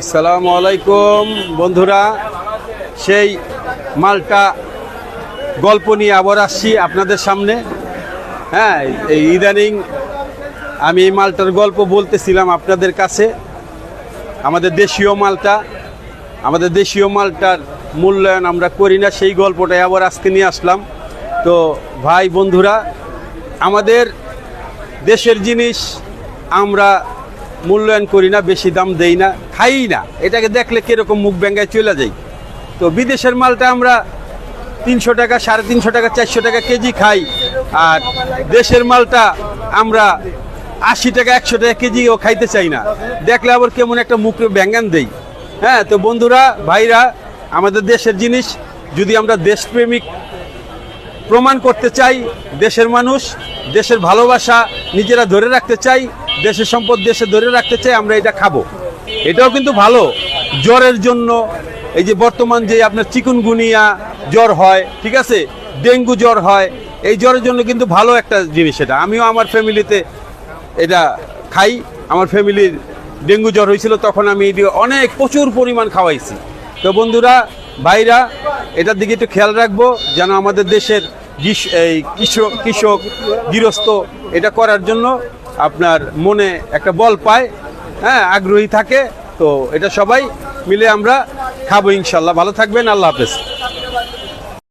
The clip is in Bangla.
আসসালামু আলাইকুম, বন্ধুরা। সেই মালটা গল্প নিয়ে আবার আসছি আপনাদের সামনে। হ্যাঁ এই ইদানিং আমি এই মালটার গল্প বলতেছিলাম আপনাদের কাছে। আমাদের দেশীয় মালটা, আমাদের দেশীয় মালটার মূল্যায়ন আমরা করি না, সেই গল্পটাই আবার আজকে নিয়ে আসলাম। তো ভাই বন্ধুরা, আমাদের দেশের জিনিস আমরা মূল্যায়ন করি না, বেশি দাম দেই না, খাই না। এটাকে দেখলে কীরকম মুখ ব্যাঙ্গায় চলে যাই তো বিদেশের মালটা আমরা তিনশো টাকা, সাড়ে তিনশো টাকা, চারশো টাকা কেজি খাই। আর দেশের মালটা আমরা আশি টাকা, একশো টাকা কেজিও খাইতে চাই না। দেখলে আবার কেমন একটা মুখ ব্যাঙ্গান দেই। হ্যাঁ তো বন্ধুরা, ভাইরা, আমাদের দেশের জিনিস, যদি আমরা দেশপ্রেমিক প্রমাণ করতে চাই দেশের মানুষ, দেশের ভালোবাসা নিজেরা ধরে রাখতে চাই, দেশের সম্পদ দেশে ধরে রাখতে চাই, আমরা এটা খাব। এটাও কিন্তু ভালো। জ্বরের জন্য, এই যে বর্তমান যে আপনার চিকুনগুনিয়া জ্বর হয়, ঠিক আছে? ডেঙ্গু জ্বর হয়, এই জ্বরের জন্য কিন্তু ভালো একটা জিনিস এটা। আমিও আমার ফ্যামিলিতে এটা খাই। আমার ফ্যামিলির ডেঙ্গু জ্বর হয়েছিল, তখন আমি এটি অনেক প্রচুর পরিমাণ খাওয়াইছি। তো বন্ধুরা ভাইরা, এটার দিকে একটু খেয়াল রাখব যেন আমাদের দেশের এই কৃষক কৃষক গৃহস্থ এটা করার জন্য আপনার মনে একটা বল পায় হ্যাঁ আগ্রহী থাকে। তো এটা সবাই মিলে আমরা খাব ইনশাল্লাহ। ভালো থাকবেন, আল্লাহ হাফেজ।